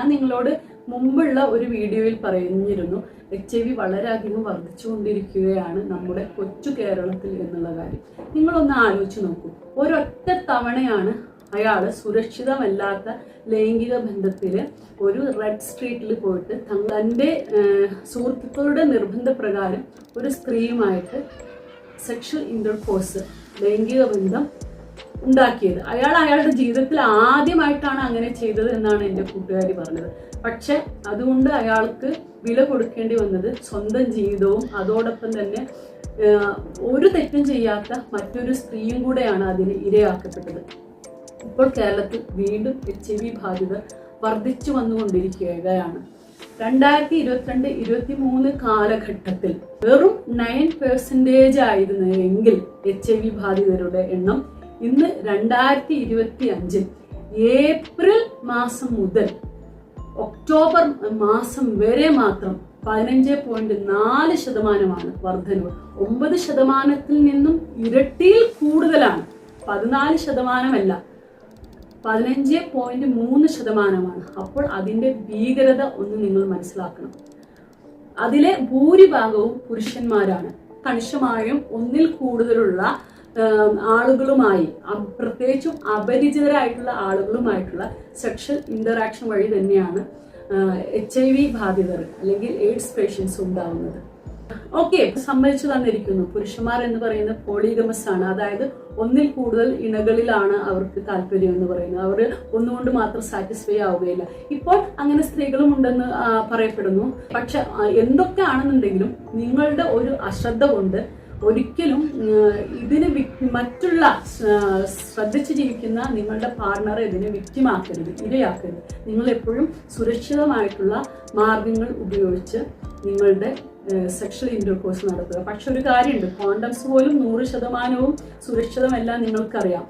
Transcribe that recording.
ഞാൻ നിങ്ങളോട് മുമ്പുള്ള ഒരു വീഡിയോയിൽ പറഞ്ഞിരുന്നു. എച്ച് ഐ വി വളരെയധികം വർദ്ധിച്ചുകൊണ്ടിരിക്കുകയാണ് നമ്മുടെ കൊച്ചു കേരളത്തിൽ എന്നുള്ള കാര്യം. നിങ്ങളൊന്ന് ആലോചിച്ച് നോക്കൂ. ഒരൊറ്റ തവണയാണ് അയാൾ സുരക്ഷിതമല്ലാത്ത ലൈംഗിക ബന്ധത്തിൽ ഒരു റെഡ് സ്ട്രീറ്റിൽ പോയിട്ട് തന്റെ സുഹൃത്തുക്കളുടെ നിർബന്ധപ്രകാരം ഒരു സ്ത്രീയുമായിട്ട് സെക്ഷൽ ഇന്റർകോഴ്സ് ലൈംഗിക ബന്ധം ഉണ്ടാക്കിയത്. അയാൾ അയാളുടെ ജീവിതത്തിൽ ആദ്യമായിട്ടാണ് അങ്ങനെ ചെയ്തത് എന്നാണ് എന്റെ കൂട്ടുകാരി പറഞ്ഞത്. പക്ഷെ അതുകൊണ്ട് അയാൾക്ക് വില കൊടുക്കേണ്ടി വന്നത് സ്വന്തം ജീവിതവും അതോടൊപ്പം തന്നെ ഒരു തെറ്റും ചെയ്യാത്ത മറ്റൊരു സ്ത്രീയും കൂടെയാണ് അതിന് ഇരയാക്കപ്പെട്ടത്. ഇപ്പോൾ കേരളത്തിൽ വീണ്ടും എച്ച് ഐ വി ബാധിതർ വർദ്ധിച്ചു വന്നുകൊണ്ടിരിക്കുകയാണ്. രണ്ടായിരത്തി ഇരുപത്തിരണ്ട് ഇരുപത്തി മൂന്ന് കാലഘട്ടത്തിൽ വെറും നയൻ പെർസെന്റേജ് ആയിരുന്നെങ്കിൽ എച്ച് ഐ വി ബാധിതരുടെ എണ്ണം ഇന്ന് രണ്ടായിരത്തി ഇരുപത്തി അഞ്ചിൽ ഏപ്രിൽ മാസം മുതൽ ഒക്ടോബർ മാസം വരെ മാത്രം പതിനഞ്ച് പോയിന്റ് നാല് ശതമാനമാണ് വർധനവ്. ഒമ്പത് ശതമാനത്തിൽ നിന്നും ഇരട്ടിയിൽ കൂടുതലാണ്. പതിനാല് ശതമാനമല്ല പതിനഞ്ച് പോയിന്റ് മൂന്ന് ശതമാനമാണ്. അപ്പോൾ അതിന്റെ ഭീകരത ഒന്ന് നിങ്ങൾ മനസ്സിലാക്കണം. അതിലെ ഭൂരിഭാഗവും പുരുഷന്മാരാണ്. കണിശമായും ഒന്നിൽ കൂടുതലുള്ള ആളുകളുമായി പ്രത്യേകിച്ചും അപരിചിതരായിട്ടുള്ള ആളുകളുമായിട്ടുള്ള സെക്ഷൽ ഇന്ററാക്ഷൻ വഴി തന്നെയാണ് എച്ച് ഐ വി ബാധിതർ അല്ലെങ്കിൽ എയ്ഡ്സ് പേഷ്യൻസ് ഉണ്ടാവുന്നത്. ഓക്കെ സമ്മതിച്ചു തന്നിരിക്കുന്നു. പുരുഷന്മാർ എന്ന് പറയുന്നത് പോളിഗമസ് ആണ്. അതായത് ഒന്നിൽ കൂടുതൽ ഇണകളിലാണ് അവർക്ക് താല്പര്യം എന്ന് പറയുന്നത്. അവർ ഒന്നുകൊണ്ട് മാത്രം സാറ്റിസ്ഫൈ ആവുകയില്ല. ഇപ്പോൾ അങ്ങനെ സ്ത്രീകളും ഉണ്ടെന്ന് പറയപ്പെടുന്നു. പക്ഷെ എന്തൊക്കെ ആണെന്നുണ്ടെങ്കിലും നിങ്ങളുടെ ഒരു അശ്രദ്ധ കൊണ്ട് ഒരിക്കലും ഇതിന് മറ്റുള്ള ശ്രദ്ധിച്ചു ജീവിക്കുന്ന നിങ്ങളുടെ പാർട്ണറെ ഇതിനെ വിക്റ്റിമാക്കരുത് ഇരയാക്കരുത്. നിങ്ങൾ എപ്പോഴും സുരക്ഷിതമായിട്ടുള്ള മാർഗങ്ങൾ ഉപയോഗിച്ച് നിങ്ങളുടെ സെക്ഷൽ ഇന്റർകോഴ്സ് നടത്തുക. പക്ഷെ ഒരു കാര്യമുണ്ട് കോണ്ടംസ് പോലും നൂറ് ശതമാനവും സുരക്ഷിതമല്ല നിങ്ങൾക്കറിയാം.